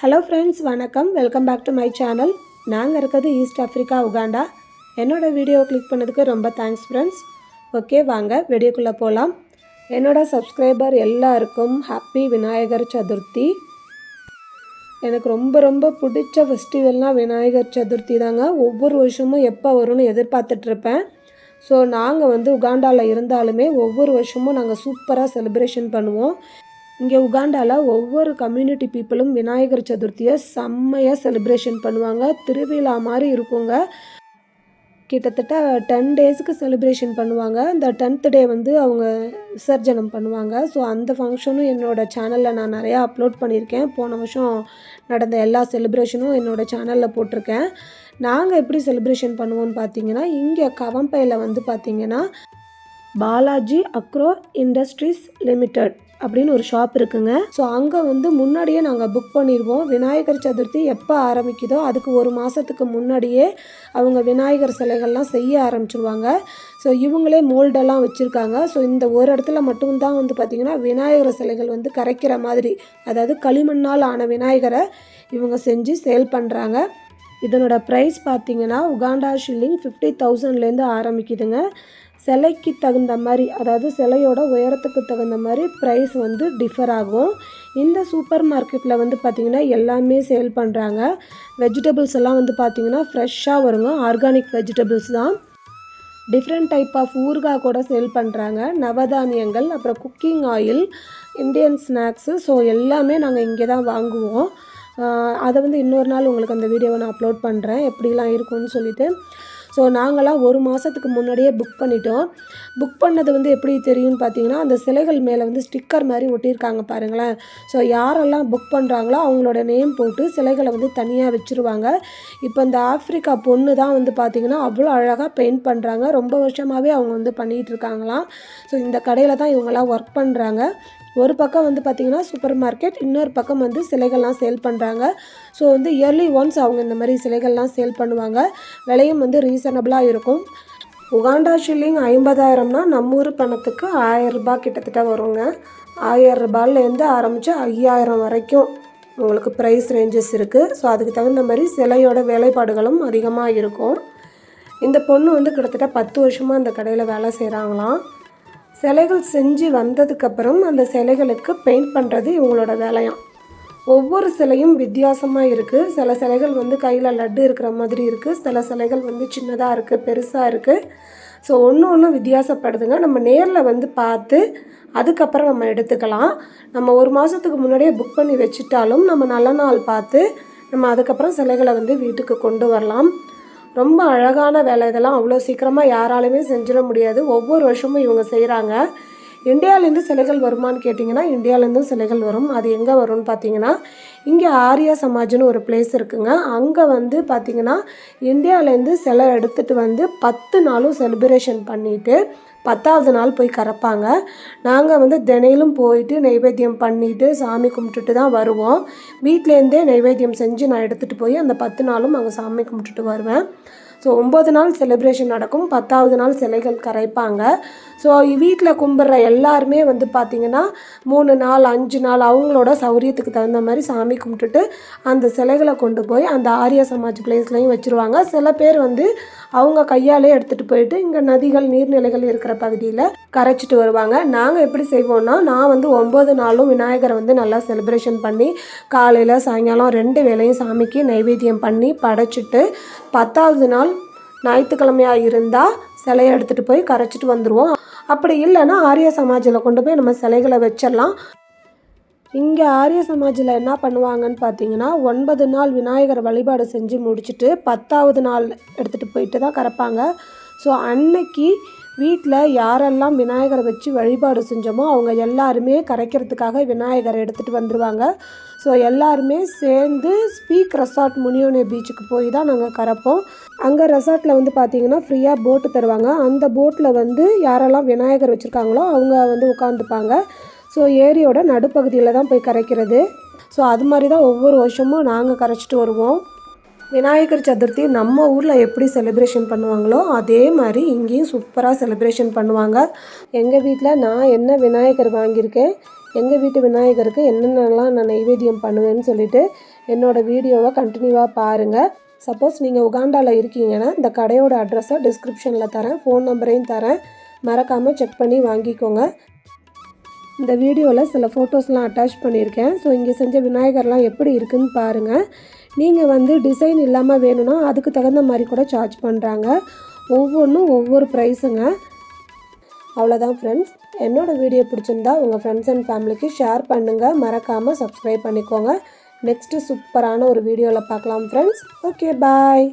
Hello friends வணக்கம். Welcome back to my channel நாங்கள் இருக்கிறது ஈஸ்ட் ஆஃப்ரிக்கா உகாண்டா என்னோடய வீடியோ கிளிக் பண்ணதுக்கு ரொம்ப தேங்க்ஸ் ஃப்ரெண்ட்ஸ் ஓகே வாங்க வீடியோக்குள்ளே போகலாம் என்னோடய சப்ஸ்கிரைபர் எல்லாருக்கும் ஹாப்பி விநாயகர் சதுர்த்தி எனக்கு ரொம்ப ரொம்ப பிடிச்ச ஃபெஸ்டிவல்னால் விநாயகர் சதுர்த்தி தாங்க. ஒவ்வொரு வருஷமும் எப்போ வரும்னு எதிர்பார்த்துட்ருப்பேன். ஸோ நாங்கள் வந்து உகாண்டாவில் இருந்தாலுமே ஒவ்வொரு வருஷமும் நாங்கள் சூப்பராக செலிப்ரேஷன் பண்ணுவோம். இங்கே உகாண்டாவில் ஒவ்வொரு கம்யூனிட்டி பீப்புளும் விநாயகர் சதுர்த்தியை செம்மையாக செலிப்ரேஷன் பண்ணுவாங்க. திருவிழா மாதிரி இருக்குங்க. கிட்டத்தட்ட டென் டேஸுக்கு செலிப்ரேஷன் பண்ணுவாங்க. இந்த டென்த் டே வந்து அவங்க விசர்ஜனம் பண்ணுவாங்க. ஸோ அந்த ஃபங்க்ஷனும் என்னோடய சேனலில் நான் நிறையா அப்லோட் பண்ணியிருக்கேன். போன வருஷம் நடந்த எல்லா செலிப்ரேஷனும் என்னோடய சேனலில் போட்டிருக்கேன். நாங்கள் எப்படி செலிப்ரேஷன் பண்ணுவோம்னு பார்த்தீங்கன்னா இங்கே கவம்பையில் வந்து பார்த்திங்கன்னா பாலாஜி அக்ரோ இண்டஸ்ட்ரீஸ் லிமிடெட் அப்படின்னு ஒரு ஷாப் இருக்குங்க. ஸோ அங்கே வந்து முன்னாடியே நாங்கள் புக் பண்ணிடுவோம் விநாயகர் சதுர்த்தி எப்போ ஆரம்பிக்குதோ அதுக்கு ஒரு மாதத்துக்கு முன்னாடியே அவங்க விநாயகர் சிலைகள்லாம் செய்ய ஆரம்பிச்சிருவாங்க. ஸோ இவங்களே மோல்டெல்லாம் வச்சுருக்காங்க. ஸோ இந்த ஒரு இடத்துல மட்டும்தான் வந்து பார்த்திங்கன்னா விநாயகர் சிலைகள் வந்து கரைக்கிற மாதிரி அதாவது களிமண்ணால் ஆன விநாயகரை இவங்க செஞ்சு சேல் பண்ணுறாங்க இதனோட ப்ரைஸ் பார்த்திங்கன்னா உகாண்டா ஷில்லிங் ஃபிஃப்டி தௌசண்ட்லேருந்து ஆரம்பிக்குதுங்க. சிலைக்கு தகுந்த மாதிரி அதாவது சிலையோட உயரத்துக்கு தகுந்த மாதிரி ப்ரைஸ் வந்து டிஃபர் ஆகும். இந்த சூப்பர் மார்க்கெட்டில் வந்து பார்த்திங்கன்னா எல்லாமே சேல் பண்ணுறாங்க வெஜிடபிள்ஸ் எல்லாம் வந்து பார்த்திங்கன்னா ஃப்ரெஷ்ஷாக வருங்க. ஆர்கானிக் வெஜிடபிள்ஸ் தான். டிஃப்ரெண்ட் டைப் ஆஃப் ஊறுகாய் கூட சேல் பண்ணுறாங்க நவதானியங்கள் அப்புறம் cooking oil Indian snacks so எல்லாமே நாங்கள் இங்கே தான் வாங்குவோம். அதை வந்து இன்னொரு நாள் உங்களுக்கு அந்த வீடியோவை நான் அப்லோட் பண்ணுறேன் எப்படிலாம் இருக்கும்னு சொல்லிட்டு. ஸோ நாங்களாம் ஒரு மாதத்துக்கு முன்னாடியே புக் பண்ணிட்டோம். புக் பண்ணது வந்து எப்படி தெரியும்னு பார்த்தீங்கன்னா அந்த சிலைகள் மேலே வந்து ஸ்டிக்கர் மாதிரி ஒட்டியிருக்காங்க பாருங்களேன். ஸோ யாரெல்லாம் புக் பண்ணுறாங்களோ அவங்களோட நேம் போட்டு சிலைகளை வந்து தனியாக வச்சுருவாங்க. இப்போ இந்த ஆஃப்ரிக்கா பொண்ணு தான் வந்து பார்த்திங்கன்னா அவ்வளோ அழகாக பெயிண்ட் பண்ணுறாங்க ரொம்ப வருஷமாகவே அவங்க வந்து பண்ணிகிட்டு இருக்காங்களாம். ஸோ இந்த கடையில் தான் இவங்கெல்லாம் ஒர்க் பண்ணுறாங்க ஒரு பக்கம் வந்து பார்த்திங்கன்னா சூப்பர் மார்க்கெட் இன்னொரு பக்கம் வந்து சிலைகள்லாம் சேல் பண்ணுறாங்க ஸோ வந்து இயர்லி ஒன்ஸ் அவங்க இந்த மாதிரி சிலைகள்லாம் சேல் பண்ணுவாங்க. விலையும் வந்து ரீசனபிளாக இருக்கும். உகாண்டா ஷில்லிங் ஐம்பதாயிரம்னா நம்ம ஊர் பணத்துக்கு ஆயிரம் ரூபாய் கிட்டத்தட்ட வருங்க. ஆயிரம் ரூபாயிலேருந்து ஆரம்பித்து ஐயாயிரம் வரைக்கும் உங்களுக்கு ப்ரைஸ் ரேஞ்சஸ் இருக்குது ஸோ அதுக்கு தகுந்த மாதிரி சிலையோட வேலைப்பாடுகளும் அதிகமாக இருக்கும். இந்த பொண்ணு வந்து கிட்டத்தட்ட பத்து வருஷமாக அந்த கடையில் வேலை செய்கிறாங்களாம் சிலைகள் செஞ்சு வந்ததுக்கப்புறம் அந்த சிலைகளுக்கு பெயிண்ட் பண்ணுறது இவங்களோட வேலையாம். ஒவ்வொரு சிலையும் வித்தியாசமாக இருக்குது சில சிலைகள் வந்து கையில் லட்டு இருக்கிற மாதிரி இருக்குது சில சிலைகள் வந்து சின்னதாக இருக்குது பெருசாக இருக்குது ஸோ ஒன்று ஒன்று வித்தியாசப்படுதுங்க. நம்ம நேரில் வந்து பார்த்து அதுக்கப்புறம் நம்ம எடுத்துக்கலாம். நம்ம ஒரு மாதத்துக்கு முன்னாடியே புக் பண்ணி வச்சுட்டாலும் நம்ம நல்ல நாள் பார்த்து நம்ம அதுக்கப்புறம் சிலைகளை வந்து வீட்டுக்கு கொண்டு வரலாம். ரொம்ப அழகான வேலை. இதெல்லாம் அவ்வளோ சீக்கிரமாக யாராலுமே செஞ்சிட முடியாது. ஒவ்வொரு வருஷமும் இவங்க செய்கிறாங்க இந்தியாவிலேருந்து சிலைகள் வருமான்னு கேட்டிங்கன்னா இந்தியாவிலேருந்தும் சிலைகள் வரும். அது எங்கே வரும்னு பார்த்தீங்கன்னா இங்கே ஆரியா சமாஜ்னு ஒரு பிளேஸ் இருக்குங்க. அங்கே வந்து பார்த்திங்கன்னா இந்தியாவிலேருந்து சிலை எடுத்துகிட்டு வந்து பத்து நாளும் செலிப்ரேஷன் பண்ணிவிட்டு பத்தாவது நாள் போய் கறப்பாங்க. நாங்கள் வந்து தினையிலும் போயிட்டு நைவேத்தியம் பண்ணிவிட்டு சாமி கும்பிட்டுட்டு தான் வருவோம். வீட்டிலேருந்தே நைவேத்தியம் செஞ்சு நான் எடுத்துகிட்டு போய் அந்த பத்து நாளும் அங்கே சாமி கும்பிட்டுட்டு வருவேன். ஸோ ஒம்பது நாள் செலிப்ரேஷன் நடக்கும். பத்தாவது நாள் சிலைகள் கரைப்பாங்க. ஸோ வீட்டில் கும்பிட்ற எல்லாருமே வந்து பார்த்திங்கன்னா மூணு நாள் அஞ்சு நாள் அவங்களோட சௌரியத்துக்கு தகுந்த மாதிரி சாமி கும்பிட்டுட்டு அந்த சிலைகளை கொண்டு போய் அந்த ஆரிய சமாஜ் பிளேஸ்லையும் வச்சுருவாங்க. சில பேர் வந்து அவங்க கையாலே எடுத்துகிட்டு போயிட்டு இங்கே நதிகள் நீர்நிலைகள் இருக்கிற பகுதியில் கரைச்சிட்டு வருவாங்க. நாங்கள் எப்படி செய்வோம்னா நான் வந்து ஒம்பது நாளும் விநாயகரை வந்து நல்லா செலிப்ரேஷன் பண்ணி காலையில் சாயங்காலம் ரெண்டு வேளையும் சாமிக்கு நைவேத்தியம் பண்ணி படைச்சிட்டு பத்தாவது நாள் ஞாயிற்றுக்கிழமையாக இருந்தால் சிலையை எடுத்துகிட்டு போய் கரைச்சிட்டு வந்துடுவோம் அப்படி இல்லைன்னா ஆரிய சமாஜில் கொண்டு போய் நம்ம சிலைகளை வச்சிடலாம். இங்கே ஆரிய சமாஜில் என்ன பண்ணுவாங்கன்னு பார்த்தீங்கன்னா ஒன்பது நாள் விநாயகர் வழிபாடு செஞ்சு முடிச்சுட்டு பத்தாவது நாள் எடுத்துகிட்டு போயிட்டு தான் கறப்பாங்க. ஸோ அன்னைக்கு வீட்டில் யாரெல்லாம் விநாயகரை வச்சு வழிபாடு செஞ்சோமோ அவங்க எல்லாருமே கரைக்கிறதுக்காக விநாயகரை எடுத்துகிட்டு வந்துடுவாங்க ஸோ எல்லாருமே சேர்ந்து ஸ்பீக் ரெசார்ட் முனியோனே பீச்சுக்கு போய் தான் நாங்கள் கரைப்போம் அங்கே ரெசார்ட்டில் வந்து பார்த்தீங்கன்னா ஃப்ரீயாக போட்டு தருவாங்க. அந்த போட்டில் வந்து யாரெல்லாம் விநாயகர் வச்சுருக்காங்களோ அவங்க வந்து உட்காந்துப்பாங்க ஸோ ஏரியோட நடுப்பகுதியில் தான் போய் கரைக்கிறது. ஸோ அது மாதிரி தான் ஒவ்வொரு வருஷமும் நாங்கள் கரைச்சிட்டு வருவோம். விநாயகர் சதுர்த்தி நம்ம ஊரில் எப்படி செலிப்ரேஷன் பண்ணுவாங்களோ அதே மாதிரி இங்கேயும் சூப்பராக செலிப்ரேஷன் பண்ணுவாங்க. எங்கள் வீட்டில் நான் என்ன விநாயகர் வாங்கியிருக்கேன் எங்கள் வீட்டு விநாயகருக்கு என்னென்னலாம் நான் நைவேத்தியம் பண்ணுவேன்னு சொல்லிட்டு என்னோடய வீடியோவை கண்டினியூவாக பாருங்கள் சப்போஸ் நீங்கள் உகாண்டாவில் இருக்கீங்கன்னா இந்த கடையோட அட்ரஸை டிஸ்கிரிப்ஷனில் தரேன் ஃபோன் நம்பரையும் தரேன். மறக்காமல் செக் பண்ணி வாங்கிக்கோங்க. இந்த வீடியோவில் சில ஃபோட்டோஸ்லாம் அட்டாச் பண்ணியிருக்கேன். ஸோ இங்கே செஞ்ச விநாயகர்லாம் எப்படி இருக்குதுன்னு பாருங்கள் நீங்கள் வந்து டிசைன் இல்லாமல் வேணும்னா அதுக்கு தகுந்த மாதிரி கூட சார்ஜ் பண்ணுறாங்க ஒவ்வொன்றும் ஒவ்வொரு ப்ரைஸுங்க அவ்வளோதான் ஃப்ரெண்ட்ஸ் என்னோடய வீடியோ பிடிச்சிருந்தா உங்கள் ஃப்ரெண்ட்ஸ் அண்ட் ஃபேமிலிக்கு ஷேர் பண்ணுங்கள் மறக்காமல் சப்ஸ்கிரைப் பண்ணிக்கோங்க. நெக்ஸ்ட்டு சூப்பரான ஒரு வீடியோவில் பார்க்கலாம் ஃப்ரெண்ட்ஸ் ஓகே பாய்